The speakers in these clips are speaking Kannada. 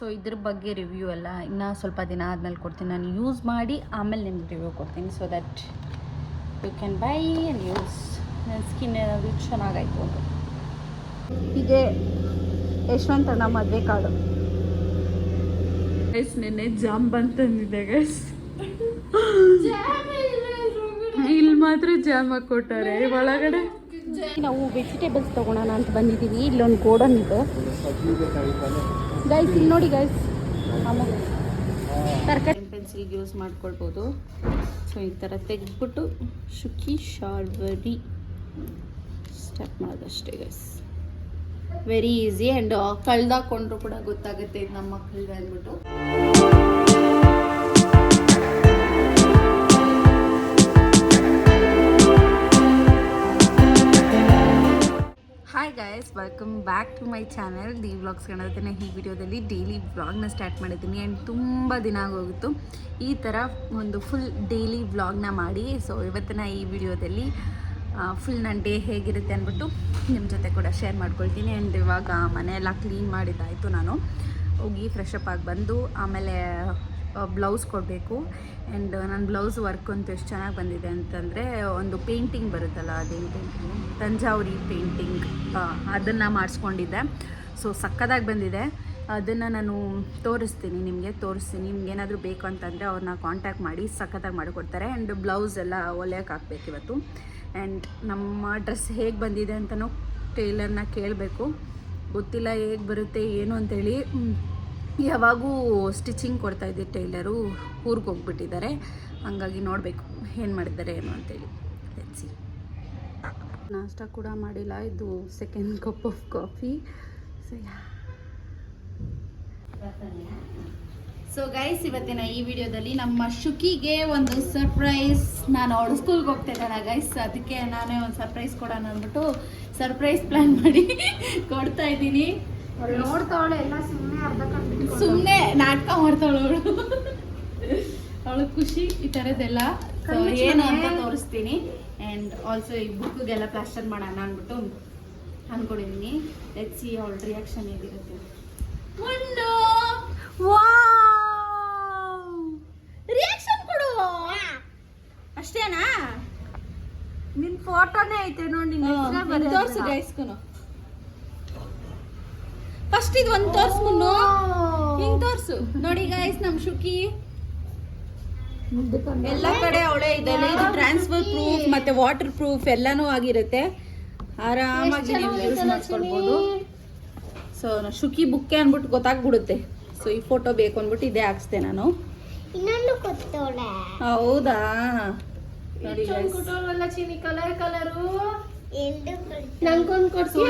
ಸೊ ಇದ್ರ ಬಗ್ಗೆ ರಿವ್ಯೂ ಎಲ್ಲ ಇನ್ನೂ ಸ್ವಲ್ಪ ದಿನ ಆದಮೇಲೆ ಕೊಡ್ತೀನಿ. ನಾನು ಯೂಸ್ ಮಾಡಿ ಆಮೇಲೆ ನಿಮ್ಗೆ ರಿವ್ಯೂ ಕೊಡ್ತೀನಿ so that you can buy and use ನನ್ನ ಸ್ಕಿನ್ ಏನಾದರೂ ಚೆನ್ನಾಗಾಯ್ತು ಅಂತ. ಹೀಗೆ ನಮ್ಮ ಮದುವೆ ಕಾಡು ಗೈಸ್ ನೆನ್ನೆ ಜಾಮ್ ಬಂತಂದಿದೆ ಗೈಸ್ ಇಲ್ಲಿ ಮಾತ್ರ ಜಾಮ್ ಕೊಟ್ಟಾರೆ ಒಳಗಡೆ ನಾವು ವೆಜಿಟೇಬಲ್ಸ್ ತೊಗೊಳೋಣ ಅಂತ ಬಂದಿದ್ದೀವಿ. ಇಲ್ಲೊಂದು ಗೋಡನ್ ಇದೆ. ಗೈಸ್ ಇಲ್ಲಿ ನೋಡಿ ಗೈಸ್ ತರಕಾರಿ ಪೆನ್ಸಿಲ್ಗೆ ಯೂಸ್ ಮಾಡ್ಕೊಳ್ಬೋದು. ಸೊ ಈ ಥರ ತೆಗೆದ್ಬಿಟ್ಟು ಶುಕಿ, ಶಾರ್ವರಿ ಸ್ಟೆಪ್ ಮಾಡೋದಷ್ಟೇ ಗೈಸ್ ವೆರಿ ಈಸಿ ಆ್ಯಂಡ್ ಕಳ್ದಾಕೊಂಡ್ರು ಕೂಡ ಗೊತ್ತಾಗುತ್ತೆ ಇದು ನಮ್ಮ ಮಕ್ಕಳಿಗೆ ಅಂದ್ಬಿಟ್ಟು back to my channel D vlogs ಕಾಣೋದನ್ನ ಈ ವಿಡಿಯೋದಲ್ಲಿ ಡೈಲಿ ವ್ಲಾಗ್ನ ಸ್ಟಾರ್ಟ್ ಮಾಡಿದ್ದೀನಿ. ಆ್ಯಂಡ್ ತುಂಬ ದಿನ ಆಗೋಗಿತ್ತು. ಈ ಥರ ಒಂದು ಫುಲ್ ಡೈಲಿ ವ್ಲಾಗ್ನ ಮಾಡಿ ಸೊ ಇವತ್ತಿನ ಈ ವಿಡಿಯೋದಲ್ಲಿ ಫುಲ್ ನನ್ನ ಡೇ ಹೇಗಿರುತ್ತೆ ಅಂದ್ಬಿಟ್ಟು ನಿಮ್ಮ ಜೊತೆ ಕೂಡ ಶೇರ್ ಮಾಡ್ಕೊಳ್ತೀನಿ. ಆ್ಯಂಡ್ ಇವಾಗ ಮನೆಯೆಲ್ಲ ಕ್ಲೀನ್ ಮಾಡಿದ್ದಾಯಿತು ನಾನು. ಹೋಗಿ ಫ್ರೆಶ್ ಅಪ್ ಆಗಿ ಬಂದು, ಆಮೇಲೆ ಬ್ಲೌಸ್ ಕೊಡಬೇಕು. ಆ್ಯಂಡ್ ನನ್ನ ಬ್ಲೌಸ್ ವರ್ಕ್ ಅಂತೂ ಎಷ್ಟು ಚೆನ್ನಾಗಿ ಬಂದಿದೆ ಅಂತಂದರೆ, ಒಂದು ಪೇಂಟಿಂಗ್ ಬರುತ್ತಲ್ಲ ಅದೇನು ಪೇಂಟಿಂಗ್ ತಂಜಾವರಿ ಪೇಂಟಿಂಗ್ ಅದನ್ನು ಮಾಡಿಸ್ಕೊಂಡಿದ್ದೆ. ಸೊ ಸಕ್ಕದಾಗಿ ಬಂದಿದೆ. ಅದನ್ನು ನಾನು ತೋರಿಸ್ತೀನಿ ನಿಮಗೆ, ತೋರಿಸ್ತೀನಿ. ನಿಮ್ಗೆ ಏನಾದರೂ ಬೇಕು ಅಂತಂದರೆ ಅವ್ರನ್ನ ಕಾಂಟ್ಯಾಕ್ಟ್ ಮಾಡಿ ಸಖತ್ತಾಗಿ ಮಾಡಿಕೊಡ್ತಾರೆ. ಆ್ಯಂಡ್ ಬ್ಲೌಸ್ ಎಲ್ಲ ಹೊಲಿಯೋಕೆ ಹಾಕ್ಬೇಕು ಇವತ್ತು. ಆ್ಯಂಡ್ ನಮ್ಮ ಡ್ರೆಸ್ ಹೇಗೆ ಬಂದಿದೆ ಅಂತಲೂ ಟೇಲರ್ನ ಕೇಳಬೇಕು. ಗೊತ್ತಿಲ್ಲ ಹೇಗೆ ಬರುತ್ತೆ, ಏನು ಅಂತೇಳಿ. ಯಾವಾಗೂ ಸ್ಟಿಚಿಂಗ್ ಕೊಡ್ತಾಯಿದ್ದೆ ಟೈಲರು, ಊರಿಗೆ ಹೋಗ್ಬಿಟ್ಟಿದ್ದಾರೆ. ಹಂಗಾಗಿ ನೋಡಬೇಕು ಏನು ಮಾಡಿದ್ದಾರೆ ಏನು ಅಂತೇಳಿ. ಸಿ ನಾಷ್ಟ ಕೂಡ ಮಾಡಿಲ್ಲ, ಇದು second cup of coffee so so guys ಇವತ್ತಿನ ಈ ವಿಡಿಯೋದಲ್ಲಿ ನಮ್ಮ ಶುಕಿಗೆ ಒಂದು ಸರ್ಪ್ರೈಸ್ ನಾನು ಅವಳು ಸ್ಕೂಲ್ಗೆ ಹೋಗ್ತಾ ಗೈಸ್ ಅದಕ್ಕೆ ನಾನೇ ಒಂದು ಸರ್ಪ್ರೈಸ್ ಕೊಡೋಣ ಅಂದ್ಬಿಟ್ಟು ಸರ್ಪ್ರೈಸ್ ಪ್ಲ್ಯಾನ್ ಮಾಡಿ ಕೊಡ್ತಾ ಇದ್ದೀನಿ. ನೋಡ್ತಾವಳೆ ಎಲ್ಲ ಸುಮ್ಮನೆ ಅರ್ಧ ಕಂಡು ಸುಮ್ಮನೆ ನಾಟಕ ಮಾಡ್ತಾಳು ಅವಳು. ಅವಳು ಖುಷಿ ಈ ಥರದ್ದೆಲ್ಲ. ಏನು ಅಂತ ತೋರಿಸ್ತೀನಿ. ಆ್ಯಂಡ್ ಆಲ್ಸೋ ಈ ಬುಕ್ಗೆಲ್ಲ ಪ್ಲಾಸ್ಟರ್ ಮಾಡೋಣ ಅಂದ್ಬಿಟ್ಟು ಅಂದ್ಕೊಂಡಿದ್ದೀನಿ ಲೆಟ್ ಸಿ ಅವಳ ರಿಯಾಕ್ಷನ್ ಹೇಗಿರುತ್ತೆ. ಒಂದು ರಿಯಾಕ್ಷನ್ ಕೊಡು! ಅಷ್ಟೇನಾ? ನಿನ್ ಫೋಟೋನೇ ಐತೆ ನೋಡಿ ತೋರಿಸು ಗೈಸ್ಕೊನು ಫಸ್ಟ್ ಇದು ಒಂದು ತೋರ್ಸು ಮುನ್ನು ಹಿಂಗ್ ತೋರ್ಸು. ನೋಡಿ ಗಾಯ್ಸ್ ನಮ್ ಶುಕಿ. ಎಲ್ಲ ಕಡೆ ಅವಳೆ ಇದೆ ಇದು ಟ್ರಾನ್ಸ್ಫರ್ ಪ್ರೂಫ್ ಮತ್ತೆ ವಾಟರ್ ಪ್ರೂಫ್ ಎಲ್ಲಾನು ಆಗಿರುತ್ತೆ. ಆರಾಮಾಗಿ ನೀವು ಯೂಸ್ ಮಾಡ್ಕೊಳ್ಬೋದು. ಸೊ ಶುಕಿ ಬುಕ್ಕೆ ಅಂದ್ಬಿಟ್ಟು ಗೊತ್ತಾಗ್ಬಿಡುತ್ತೆ. ಸೊ ಈ ಫೋಟೋ ಬೇಕು ಅಂದ್ಬಿಟ್ಟು ಇದೇ ಹಾಕ್ಸ್ದೆ ನಾನು. ಇನ್ನೊಂದು ಹೌದಾ? ನೋಡಿ ಕಲರ್ ಕಲರು. ನಂಗೊಂದು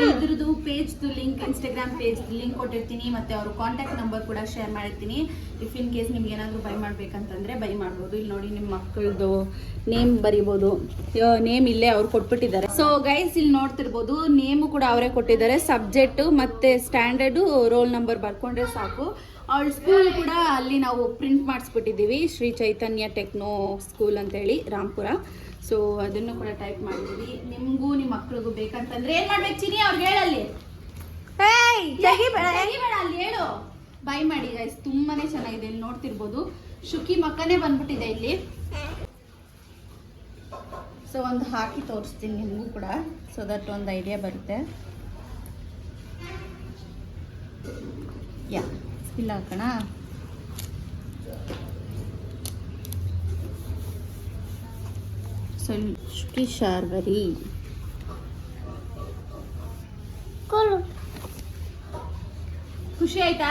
ಇದ್ರದ್ದು ಪೇಜ್ದು ಲಿಂಕ್ ಇನ್ಸ್ಟಾಗ್ರಾಮ್ ಪೇಜ್ ಲಿಂಕ್ ಕೊಟ್ಟಿರ್ತೀನಿ ಮತ್ತೆ ಅವ್ರ ಕಾಂಟ್ಯಾಕ್ಟ್ ನಂಬರ್ ಕೂಡ ಶೇರ್ ಮಾಡಿರ್ತೀನಿ. ಇಫ್ ಇನ್ ಕೇಸ್ ನಿಮ್ಗೆ ಏನಾದರೂ ಬೈ ಮಾಡ್ಬೇಕಂತಂದ್ರೆ ಬೈ ಮಾಡ್ಬೋದು. ಇಲ್ಲಿ ನೋಡಿ ನಿಮ್ಮ ಮಕ್ಕಳದು ನೇಮ್ ಬರಿಬೋದು. ನೇಮ್ ಇಲ್ಲೇ ಅವ್ರು ಕೊಟ್ಬಿಟ್ಟಿದ್ದಾರೆ. ಸೊ ಗೈಸ್ ಇಲ್ಲಿ ನೋಡ್ತಿರ್ಬೋದು ನೇಮು ಕೂಡ ಅವರೇ ಕೊಟ್ಟಿದ್ದಾರೆ. ಸಬ್ಜೆಕ್ಟ್ ಮತ್ತೆ ಸ್ಟ್ಯಾಂಡರ್ಡು ರೋಲ್ ನಂಬರ್ ಬರ್ಕೊಂಡ್ರೆ ಸಾಕು. ಅವಳ ಸ್ಕೂಲ್ ಕೂಡ ಅಲ್ಲಿ ನಾವು ಪ್ರಿಂಟ್ ಮಾಡಿಸ್ಬಿಟ್ಟಿದ್ದೀವಿ. ಶ್ರೀ ಚೈತನ್ಯ ಟೆಕ್ನೋ ಸ್ಕೂಲ್ ಅಂತೇಳಿ ರಾಮ್ಪುರ. ಸೊ ಅದನ್ನು ಕೂಡ ಟೈಪ್ ಮಾಡಿದ್ದೀವಿ. ನಿಮಗೂ ನಿಮ್ಮ ಮಕ್ಳಿಗೂ ಬೇಕಂತಂದ್ರೆ ಏನ್ ಮಾಡ್ಬೇಕು ಚಿನಿ ಅವ್ರಿಗೆ ಹೇಳಲ್ಲಿ? ಅಲ್ಲಿ ಹೇಳು. ಬೈ ಮಾಡಿ ಗೈಸ್ ತುಂಬಾನೇ ಚೆನ್ನಾಗಿದೆ ಇಲ್ಲಿ ನೋಡ್ತಿರ್ಬೋದು. ಶುಕಿ ಮಕ್ಕನೇ ಬಂದ್ಬಿಟ್ಟಿದೆ ಇಲ್ಲಿ. ಸೊ ಒಂದು ಹಾಕಿ ತೋರಿಸ್ತೀನಿ ನಿಮಗೂ ಕೂಡ. ಸೊ ದಟ್ ಒಂದು ಐಡಿಯಾ ಬರುತ್ತೆ. ಯಾ ಇಲ್ಲ ಹಾಕೋಣ? ಸೊ ಶುಕಿ ಶಾರ್ವರಿ. ಖುಷಿ ಆಯ್ತಾ?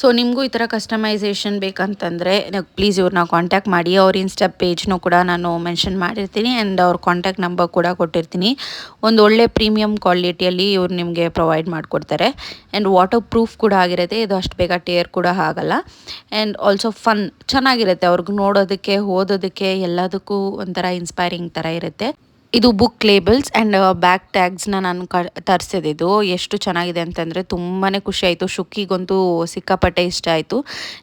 ಸೊ ನಿಮಗೂ ಈ ಥರ ಕಸ್ಟಮೈಸೇಷನ್ ಬೇಕಂತಂದರೆ ಪ್ಲೀಸ್ ಇವ್ರನ್ನ ಕಾಂಟ್ಯಾಕ್ಟ್ ಮಾಡಿ. ಅವ್ರ ಇನ್ಸ್ಟಾ ಪೇಜ್ನೂ ಕೂಡ ನಾನು ಮೆನ್ಷನ್ ಮಾಡಿರ್ತೀನಿ ಆ್ಯಂಡ್ ಅವ್ರ ಕಾಂಟ್ಯಾಕ್ಟ್ ನಂಬರ್ ಕೂಡ ಕೊಟ್ಟಿರ್ತೀನಿ. ಒಂದು ಒಳ್ಳೆ ಪ್ರೀಮಿಯಂ ಕ್ವಾಲಿಟಿಯಲ್ಲಿ ಇವ್ರು ನಿಮಗೆ ಪ್ರೊವೈಡ್ ಮಾಡಿಕೊಡ್ತಾರೆ. ಆ್ಯಂಡ್ ವಾಟರ್ ಪ್ರೂಫ್ ಕೂಡ ಆಗಿರುತ್ತೆ. ಇದು ಅಷ್ಟು ಬೇಗ ಟೇರ್ ಕೂಡ ಆಗಲ್ಲ. ಆ್ಯಂಡ್ ಆಲ್ಸೋ ಫನ್ ಚೆನ್ನಾಗಿರುತ್ತೆ. ಅವ್ರಿಗೆ ನೋಡೋದಕ್ಕೆ, ಓದೋದಕ್ಕೆ ಎಲ್ಲದಕ್ಕೂ ಒಂಥರ ಇನ್ಸ್ಪೈರಿಂಗ್ ಥರ ಇರುತ್ತೆ. ಇದು ಬುಕ್ ಲೇಬಲ್ಸ್ ಆ್ಯಂಡ್ ಬ್ಯಾಕ್ ಟ್ಯಾಗ್ಸ್ನ ನಾನು ಕ ತರಿಸಿದ್ದು ಎಷ್ಟು ಚೆನ್ನಾಗಿದೆ ಅಂತಂದರೆ ತುಂಬಾ ಖುಷಿ ಆಯಿತು. ಶುಕ್ಕಿಗಂತೂ ಸಿಕ್ಕಾಪಟ್ಟೆ ಇಷ್ಟ ಆಯಿತು.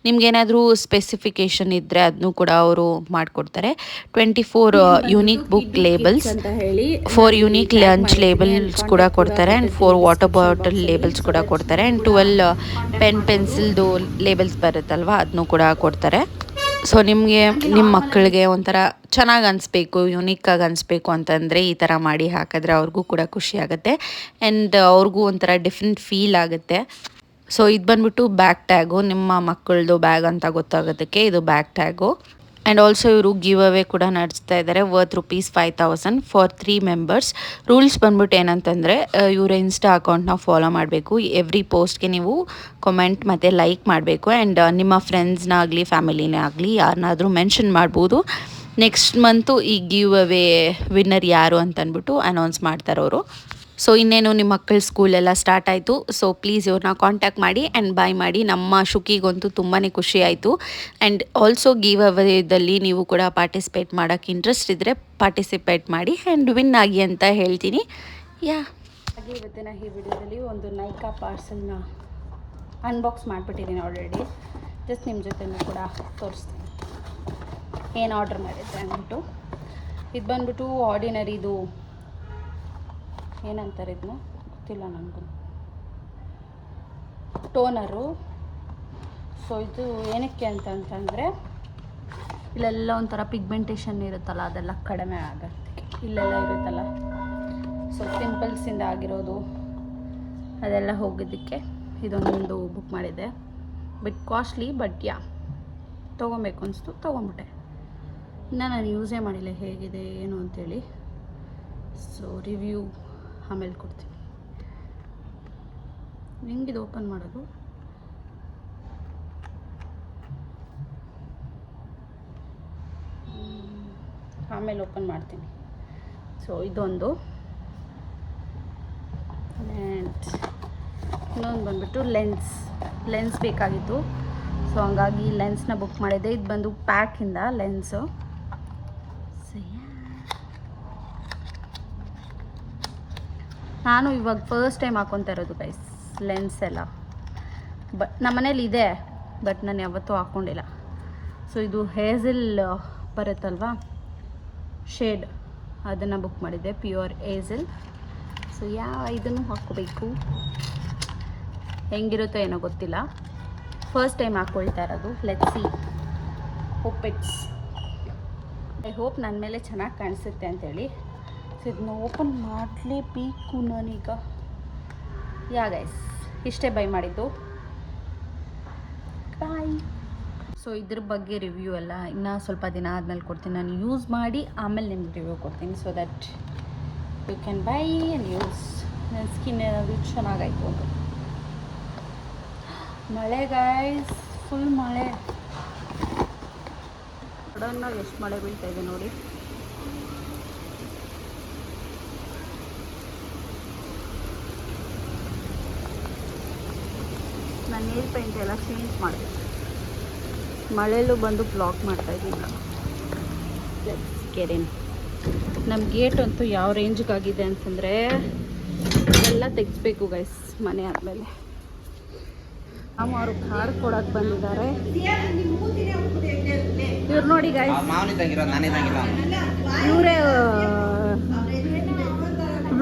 ನಿಮ್ಗೇನಾದರೂ ಸ್ಪೆಸಿಫಿಕೇಷನ್ ಇದ್ದರೆ ಅದನ್ನು ಕೂಡ ಅವರು ಮಾಡಿಕೊಡ್ತಾರೆ. Twenty four unique book labels ಅಂತ ಹೇಳಿ ಫೋರ್ ಯುನೀಕ್ ಲಂಚ್ ಲೇಬಲ್ಸ್ ಕೂಡ ಕೊಡ್ತಾರೆ and four water bottle labels ಕೂಡ ಕೊಡ್ತಾರೆ ಆ್ಯಂಡ್ ಟ್ವೆಲ್ ಪೆನ್ ಪೆನ್ಸಿಲ್ದು ಲೇಬಲ್ಸ್ ಬರುತ್ತಲ್ವ ಅದನ್ನು ಕೂಡ ಕೊಡ್ತಾರೆ. ಸೊ ನಿಮಗೆ ನಿಮ್ಮ ಮಕ್ಕಳಿಗೆ ಒಂಥರ ಚೆನ್ನಾಗಿ ಅನಿಸ್ಬೇಕು ಆಗಿ ಅನಿಸ್ಬೇಕು ಅಂತಂದರೆ ಈ ಥರ ಮಾಡಿ ಹಾಕಿದ್ರೆ ಅವ್ರಿಗೂ ಕೂಡ ಖುಷಿ ಆಗುತ್ತೆ. ಆ್ಯಂಡ್ ಅವ್ರಿಗೂ ಒಂಥರ ಡಿಫ್ರೆಂಟ್ ಫೀಲ್ ಆಗುತ್ತೆ. ಸೊ ಇದು ಬಂದ್ಬಿಟ್ಟು ಬ್ಯಾಗ್ ಟ್ಯಾಗು ನಿಮ್ಮ ಮಕ್ಕಳದು ಬ್ಯಾಗ್ ಅಂತ ಗೊತ್ತಾಗೋದಕ್ಕೆ ಇದು ಬ್ಯಾಗ್ ಟ್ಯಾಗು ಆ್ಯಂಡ್ ಆಲ್ಸೋ ಇವರು ಗಿವ್ ಅವೇ ಕೂಡ ನಡೆಸ್ತಾ ಇದ್ದಾರೆ worth rupees five thousand for three members rules ಬಂದ್ಬಿಟ್ಟು ಏನಂತಂದರೆ ಇವರ ಇನ್ಸ್ಟಾ ಅಕೌಂಟ್ನ ಫಾಲೋ ಮಾಡಬೇಕು. ಎವ್ರಿ ಪೋಸ್ಟ್ಗೆ ನೀವು ಕಮೆಂಟ್ ಮತ್ತು ಲೈಕ್ ಮಾಡಬೇಕು. ಆ್ಯಂಡ್ ನಿಮ್ಮ ಫ್ರೆಂಡ್ಸ್ನಾಗಲಿ ಫ್ಯಾಮಿಲಿನೇ ಆಗಲಿ ಯಾರನ್ನಾದರೂ ಮೆನ್ಷನ್ ಮಾಡ್ಬೋದು. ನೆಕ್ಸ್ಟ್ ಮಂತು ಈ ಗಿವ್ ಅವೇ ವಿನ್ನರ್ ಯಾರು ಅಂತಂದ್ಬಿಟ್ಟು ಅನೌನ್ಸ್ ಮಾಡ್ತಾರೆ ಅವರು ಸೊ ಇನ್ನೇನು ನಿಮ್ಮ ಮಕ್ಕಳ ಸ್ಕೂಲೆಲ್ಲ ಸ್ಟಾರ್ಟ್ ಆಯಿತು. ಸೊ ಪ್ಲೀಸ್ ಇವ್ರನ್ನ ಕಾಂಟ್ಯಾಕ್ಟ್ ಮಾಡಿ ಆ್ಯಂಡ್ ಬಾಯ್ ಮಾಡಿ. ನಮ್ಮ ಶುಕಿಗಂತೂ ತುಂಬಾ ಖುಷಿ ಆಯಿತು. ಆ್ಯಂಡ್ ಆಲ್ಸೋ ಗಿವ್ ಅವೇದಲ್ಲಿ ನೀವು ಕೂಡ ಪಾರ್ಟಿಸಿಪೇಟ್ ಮಾಡೋಕ್ಕೆ ಇಂಟ್ರೆಸ್ಟ್ ಇದ್ದರೆ ಪಾರ್ಟಿಸಿಪೇಟ್ ಮಾಡಿ ಆ್ಯಂಡ್ ವಿನ್ ಆಗಿ ಅಂತ ಹೇಳ್ತೀನಿ. ಯಾ ಹಾಗೆ ಇವತ್ತಿನ ಈ ವಿಡಿಯೋದಲ್ಲಿ ಒಂದು ನೈಕಾ ಪಾರ್ಸಲ್ನ ಅನ್ಬಾಕ್ಸ್ ಮಾಡಿಬಿಟ್ಟಿದ್ದೀನಿ ಆಲ್ರೆಡಿ ಜಸ್ಟ್ ನಿಮ್ಮ ಜೊತೆನೂ ಕೂಡ ತೋರಿಸ್ತೀನಿ. ಏನು ಆರ್ಡ್ರ್ ಮಾಡಿದ್ದೆ ಅಂದ್ಬಿಟ್ಟು. ಇದು ಬಂದ್ಬಿಟ್ಟು ಆರ್ಡಿನರಿದು ಏನಂತಾರೆ ಇದನ್ನ? ಗೊತ್ತಿಲ್ಲ ನನಗೂ. ಟೋನರು. ಸೊ ಇದು ಏನಕ್ಕೆ ಅಂತಂತಂದರೆ ಇಲ್ಲೆಲ್ಲ ಒಂಥರ ಪಿಗ್ಮೆಂಟೇಷನ್ ಇರುತ್ತಲ್ಲ, ಅದೆಲ್ಲ ಕಡಿಮೆ ಆಗೋದಕ್ಕೆ ಇಲ್ಲೆಲ್ಲ ಇರುತ್ತಲ್ಲ. ಸೊ ಪಿಂಪಲ್ಸಿಂದ ಆಗಿರೋದು, ಅದೆಲ್ಲ ಹೋಗಿದ್ದಕ್ಕೆ ಇದೊಂದು ಬುಕ್ ಮಾಡಿದೆ ಬಿಟ್ ಕಾಸ್ಟ್ಲಿ ಬಟ್ ಯಾ ತೊಗೊಬೇಕು ಅನಿಸ್ತು, ತೊಗೊಂಬಿಟ್ಟೆ. ಇನ್ನು ನಾನು ಯೂಸೇ ಮಾಡಿಲ್ಲ, ಹೇಗಿದೆ, ಏನು ಅಂತೇಳಿ. ಸೊ ರಿವ್ಯೂ ಆಮೇಲೆ ಕೊಡ್ತೀನಿ. ಹೆಂಗಿದು ಓಪನ್ ಮಾಡೋದು? ಆಮೇಲೆ ಓಪನ್ ಮಾಡ್ತೀನಿ. ಸೊ ಇದೊಂದು. ಇನ್ನೊಂದು ಬಂದ್ಬಿಟ್ಟು ಲೆನ್ಸ್ ಲೆನ್ಸ್ ಬೇಕಾಗಿತ್ತು. ಸೊ ಹಂಗಾಗಿ ಲೆನ್ಸ್ನ ಬುಕ್ ಮಾಡಿದ್ದೆ. ಇದು ಬಂದು ಪ್ಯಾಕಿಂದ ಲೆನ್ಸು ಸೊ ನಾನು ಇವಾಗ ಫಸ್ಟ್ ಟೈಮ್ ಹಾಕೊತಾ ಇರೋದು ಗೈಸ್ ಲೆನ್ಸ್ ಎಲ್ಲ. ಬಟ್ ನಮ್ಮನೇಲಿ ಇದೆ ಬಟ್ ನಾನು ಯಾವತ್ತೂ ಹಾಕ್ಕೊಂಡಿಲ್ಲ ಸೊ ಇದು ಹೇಝಲ್ ಬರುತ್ತಲ್ವಾ? ಶೇಡ್ ಅದನ್ನು ಬುಕ್ ಮಾಡಿದ್ದೆ ಪ್ಯೂರ್ ಏಝಲ್ ಸೊ ಯಾ ಇದನ್ನು ಹಾಕ್ಕೋಬೇಕು ಹೆಂಗಿರುತ್ತೋ ಏನೋ ಗೊತ್ತಿಲ್ಲ. ಫಸ್ಟ್ ಟೈಮ್ ಹಾಕ್ಕೊಳ್ತಾ ಇರೋದು. Let see hope it's I hope ನನ್ನ ಮೇಲೆ ಚೆನ್ನಾಗಿ ಕಾಣಿಸುತ್ತೆ ಅಂತೇಳಿ. ಸೊ ಇದನ್ನ ಓಪನ್ ಮಾಡಲೇಬೇಕು ನಾನೀಗ. ಯಾ ಗೈಸ್ ಇಷ್ಟೇ ಬೈ ಮಾಡಿದ್ದು. ಬಾಯ್ ಸೊ ಇದ್ರ ಬಗ್ಗೆ ರಿವ್ಯೂ ಎಲ್ಲ ಇನ್ನೂ ಸ್ವಲ್ಪ ದಿನ ಆದಮೇಲೆ ಕೊಡ್ತೀನಿ. ನಾನು ಯೂಸ್ ಮಾಡಿ ಆಮೇಲೆ ನಿಮ್ಗೆ ರಿವ್ಯೂ ಕೊಡ್ತೀನಿ so that you can buy and use ನನ್ನ ಸ್ಕಿನ್ ಏನಾದರೂ ಚೆನ್ನಾಗಾಯ್ತು ಅಂತ ಮಳೆ ಗೈಸ್ ಫುಲ್ ಮಳೆ. ಸಡನ್ನಾಗಿ ಎಷ್ಟು ಮಳೆ ಬೀಳ್ತಾ ಇದೆ ನೋಡಿ. ನಾನು ನೀರು ಪೇಂಟ್ ಎಲ್ಲ ಚೇಂಜ್ ಮಾಡಿದೆ. ಮಳೆಯಲ್ಲೂ ಬಂದು ಬ್ಲಾಕ್ ಮಾಡ್ತಾ ಇದ್ದೀನಿ ನಾನು. ಕೆರೆನ ನಮ್ಮ ಗೇಟ್ ಅಂತೂ ಯಾವ ರೇಂಜ್ಗಾಗಿದೆ ಅಂತಂದರೆ ಎಲ್ಲ ತೆಗಿಸ್ಬೇಕು ಗೈಸ್ ಮನೆ ಆದಮೇಲೆ. ಅಮ್ಮ ಅವರು ಕಾರ್ ಕೊಡಕ್ಕೆ ಬಂದಿದ್ದಾರೆ. ಇವ್ರು ನೋಡಿ ಗೈಸ್ ಇವರೇ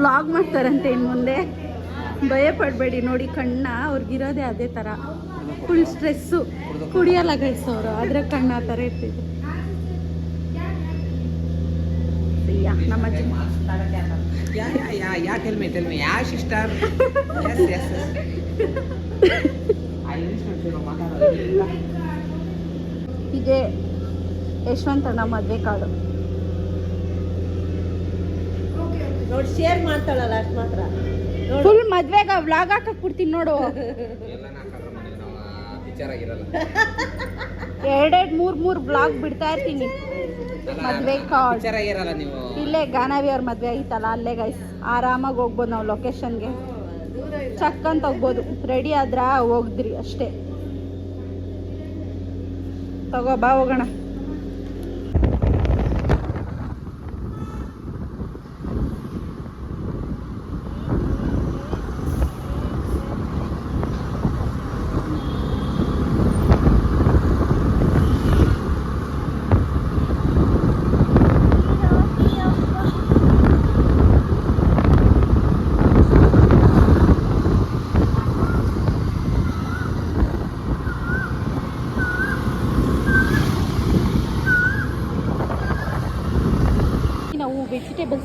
ವ್ಲಾಗ್ ಮಾಡ್ತಾರಂತೆ ಇನ್ನು ಮುಂದೆ. ಭಯ ಪಡಬೇಡಿ ನೋಡಿ ಕಣ್ಣ ಅವ್ರಿಗಿರೋದೆ ಅದೇ ಥರ. ಫುಲ್ ಸ್ಟ್ರೆಸ್ಸು ಕುಡಿಯಲ್ಲ ಗೈಸ್ ಅವರು ಆದರೆ ಕಣ್ಣ ಆ ಥರ ಇರ್ತಿದ್ರು. ನಮ್ಮ ಅಜ್ಜಿ. Yeah yeah yeah yeah tell me tell ya sister yes yes ಆ ಇಂಗ್ಲಿಷ್ ಮಾಡ್ತಿರೋ ಮಾತಾಡೋದು ಇದೆ ಯಶವಂತಣ್ಣ ಮದುವೆ ಕಾರ್ಡು ನೋಡಿ ಶೇರ್ ಮಾಡ್ತಾಳಲ್ಲ ಅಷ್ಟು ಮಾತ್ರ. ಫುಲ್ ಮದ್ವೆಗ ವ್ಲಾಗ್ ಹಾಕಕ್ ಬಿಡ್ತೀನಿ ನೋಡು. ಎರಡೆರಡು ಮೂರ್ ಮೂರ್ ಬ್ಲಾಗ್ ಬಿಡ್ತಾ ಇರ್ತೀನಿ. ಮದ್ವೆ ಕಾರ್ಡ್ ನೀವು. ಇಲ್ಲೇ ಗಾನವಿ ಅವ್ರ ಮದ್ವೆ ಐತಲ್ಲ ಅಲ್ಲೇ ಗೈಸ್ ಆರಾಮಾಗಿ ಹೋಗ್ಬೋದು ನಾವು ಲೊಕೇಶನ್ಗೆ ಚಕ್ ಅಂತ ಹೋಗ್ಬೋದು. ರೆಡಿ ಆದ್ರ ಹೋಗಿದ್ರಿ ಅಷ್ಟೇ. ತಗೋ ಬಾ ಹೋಗೋಣ.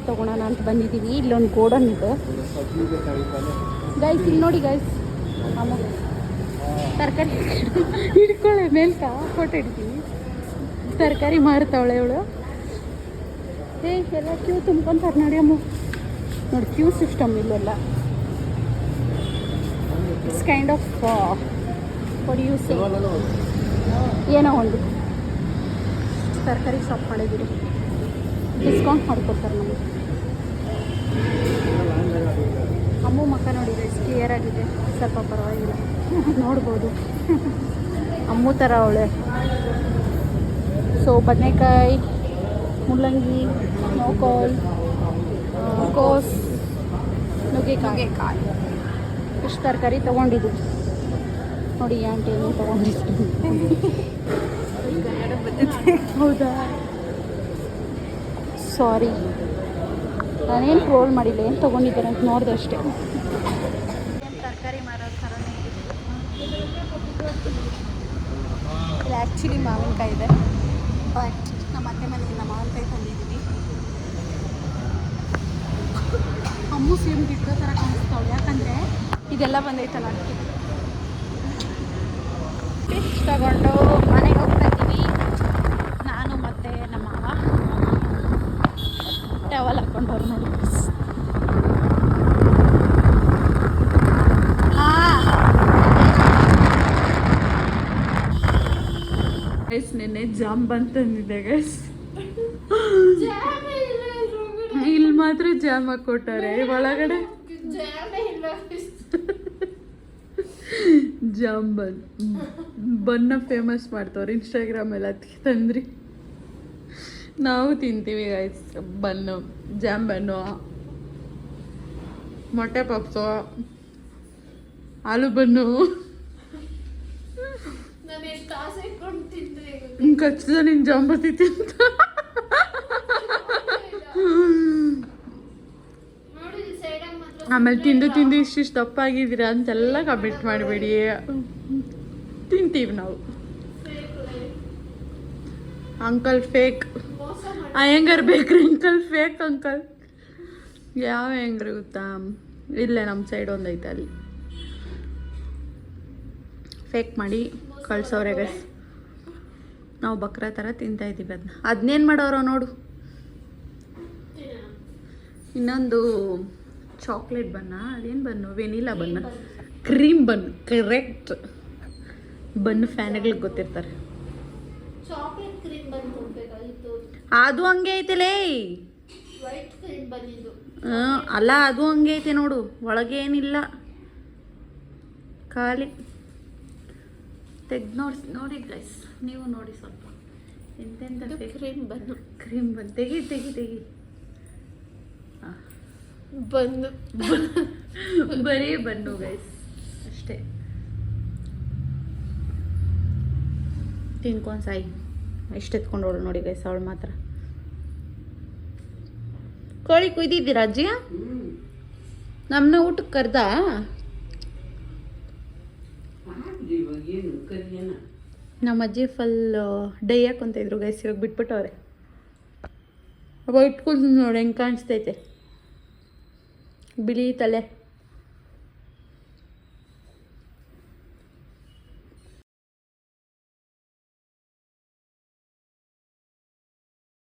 ತೊಗೊಳೋಣ ಅಂತ ಬಂದಿದ್ದೀವಿ. ಇಲ್ಲೊಂದು ಗೋಡನ್ ಇದೆ. ಗೈಸ್ ಇಲ್ಲಿ ನೋಡಿ ಗೈಸ್ ತರಕಾರಿ ಹಿಡ್ಕೊಳ್ಳೆ ಮೇಲ್ಕ ಫೋಟೋ ಇಡ್ತೀವಿ ತರಕಾರಿ ಮಾರ್ತಾವಳೆ ಅವಳು. ಏ, ಎಲ್ಲ ಕ್ಯೂ ತುಂಬ್ಕೊಂತಾರೆ ನೋಡಿ ಅಮ್ಮ. ನೋಡಿ ಕ್ಯೂ ಸಿಸ್ಟಮ್ ಇಲ್ಲೆಲ್ಲ ಇಟ್ಸ್ ಕೈಂಡ್ ಆಫ್ ಯೂಸ್ ಏನೋ ಒಂದು. ತರಕಾರಿ ಶಾಪ್ ಮಾಡಿದ್ದೀರಿ. ಡಿಸ್ಕೌಂಟ್ ಮಾಡಿಕೊಡ್ತಾರೆ ನಮಗೆ. ಅಮ್ಮು ಮಕ್ಕ ನೋಡಿ ಕ್ಲಿಯರ್ ಆಗಿದೆ. ಸ್ವಲ್ಪ ಪರವಾಗಿಲ್ಲ. ನೋಡ್ಬೋದು. ಅಮ್ಮು ಥರ ಅವಳೆ. ಸೊ ಬದನೆಕಾಯಿ, ಮುಲ್ಲಂಗಿ ನೋಕೋಲ್ ಕೋಸ್, ನುಗ್ಗೆಕಾಯಿ. ಇಷ್ಟು ತರಕಾರಿ ತೊಗೊಂಡಿದ್ದು ನೋಡಿ ಆಂಟಿ ಏನು ತೊಗೊಂಡಿದ್ದು ಹೌದಾ? ಸಾರಿ. ನಾನೇನು ಟ್ರೋಲ್ ಮಾಡಿಲ್ಲ, ಏನು ತೊಗೊಂಡಿದ್ದಾರೆ ಅಂತ ನೋಡಿದೆ ಅಷ್ಟೇ. ತರಕಾರಿ ಮಾರೋ ಥರನೇ ಆ್ಯಕ್ಚುಲಿ ಮಾವಿನಕಾಯಿ ಇದೆ. ನಮ್ಮ ಅತ್ತೆ ಮನೆಯಿಂದ ಮಾವಿನಕಾಯಿ ತಂದಿದ್ದೀವಿ ಅಮ್ಮು ಸೇಮ್ ಗಿಡೋ ಥರ ಕಾಣಿಸ್ತಾವಳು. ಯಾಕಂದರೆ ಇದೆಲ್ಲ ಬಂದೈತಲ್ಲ ಅದಕ್ಕೆ. ತಗೊಂಡು ಮನೆಗೆ ಹೋಗ್ತಾ ಇದ್ದೀವಿ ನಾನು ಮತ್ತು ನಮ್ಮ ಮಾವ ಟವಲ್ ಹಾಕೊಂಡವ್ರು ನೋಡಿ ಗೈಸ್ ನೆನ್ನೆ ಜಾಮ್ ಬಂತಂದಿದ್ದೆ ಗೈಸ್ ಇಲ್ಲಿ ಮಾತ್ರ ಜಾಮ್ ಹಾಕೊಟ್ಟಾರೆ. ಒಳಗಡೆ ಜಾಮ್ ಬನ್ ಬನ್ನ ಫೇಮಸ್ ಮಾಡ್ತವ್ರೆ ಇನ್ಸ್ಟಾಗ್ರಾಮ್ ಎಲ್ಲ ತಂದ್ರಿ. ನಾವು ತಿಂತೀವಿ ಗೈಸ್ ಬನ್ನು ಜಾಮ್ ಬನ್ನು ಮೊಟ್ಟೆ ಪಪ್ಸು ಆಲೂ ಬನ್ನು ಖಚಿತ ನಿಂಗೆ ಜಾಮ್ ತಿಂತ. ಆಮೇಲೆ ತಿಂದು ತಿಂದು ಇಷ್ಟಿಷ್ಟು ತಪ್ಪಾಗಿದ್ದೀರಾ ಅಂತೆಲ್ಲ ಕಮೆಂಟ್ ಮಾಡಬೇಡಿ. ತಿಂತೀವಿ ನಾವು. ಅಂಕಲ್ ಫೇಕ್ ಅಯ್ಯಂಗಾರ್ ಬೇಕ್ರಿ ಅಂಕಲ್ ಫೇಕ್ ಅಂಕಲ್ ಯಾವ ಹೆಂಗ್ರಿ ಗೊತ್ತಾ? ಇಲ್ಲೇ ನಮ್ಮ ಸೈಡ್ ಒಂದೈತೆ ಅಲ್ಲಿ. ಫೇಕ್ ಮಾಡಿ ಕಳ್ಸೋರೆ ಗಸ್ ನಾವು ಬಕ್ರ ಥರ ತಿಂತಾಯಿದ್ದೀವಿ ಅದನ್ನ ಅದನ್ನೇನು ಮಾಡೋರು ನೋಡು. ಇನ್ನೊಂದು ಚಾಕ್ಲೇಟ್ ಬನ್ನ ಅದೇನು ಬನ್ನು ವೆನಿಲಾ ಬನ್ನ ಕ್ರೀಮ್ ಬನ್ ಕರೆಕ್ಟ್ ಬನ್ ಫ್ಯಾನ್ಗಳಿಗೆ ಗೊತ್ತಿರ್ತಾರೆ. ಚಾಕ್ಲೇಟ್ ಕ್ರೀಮ್ ಕೊಡ್ಬೇಕಾಗಿತ್ತು ಅದು ಹಂಗೆ ಐತಿಲೇ? ಅಲ್ಲ ಅದು ಹಂಗೆ ಐತೆ ನೋಡು ಒಳಗೆ ಏನಿಲ್ಲ. ಖಾಲಿ. ತೆಗ್ದು ನೋಡಿ ನೋಡಿ ಗೈಸ್ ನೀವು ನೋಡಿ ಸ್ವಲ್ಪ. ಎಂತೆಂತ ಕ್ರೀಮ್ ಬಂದು. ಕ್ರೀಮ್ ಬಂದು ತೆಗಿ ತೆಗಿ ತೆಗಿ. ಬಂದು. ಬರೀ ಬಂದು ಗೈಸ್ ಅಷ್ಟೇ. ತಿನ್ಕೊಂಡು ಸಾಯಿ. ಎಷ್ಟು ಎತ್ಕೊಂಡು ನೋಡಿ ಗೈಸ್ ಅವಳು ಮಾತ್ರ. ಕೋಳಿ ಕುಯ್ದಿದ್ದೀರ ಅಜ್ಜಿ ನಮ್ಮನ್ನ ಊಟಕ್ಕೆ ಕರೆದ? ನಮ್ಮ ಅಜ್ಜಿ ಫುಲ್ ಡೈ ಹಾಕೊಂತಿದ್ರು ಗೈಸ್ ಇವಾಗ ಬಿಟ್ಬಿಟ್ಟವ್ರೆ. ಅವಾಗ ಇಟ್ಕೊಂಡು ನೋಡಿ ಹೆಂಗೆ ಕಾಣಿಸ್ತೈತೆ. ಬಿಳಿ ತಲೆ.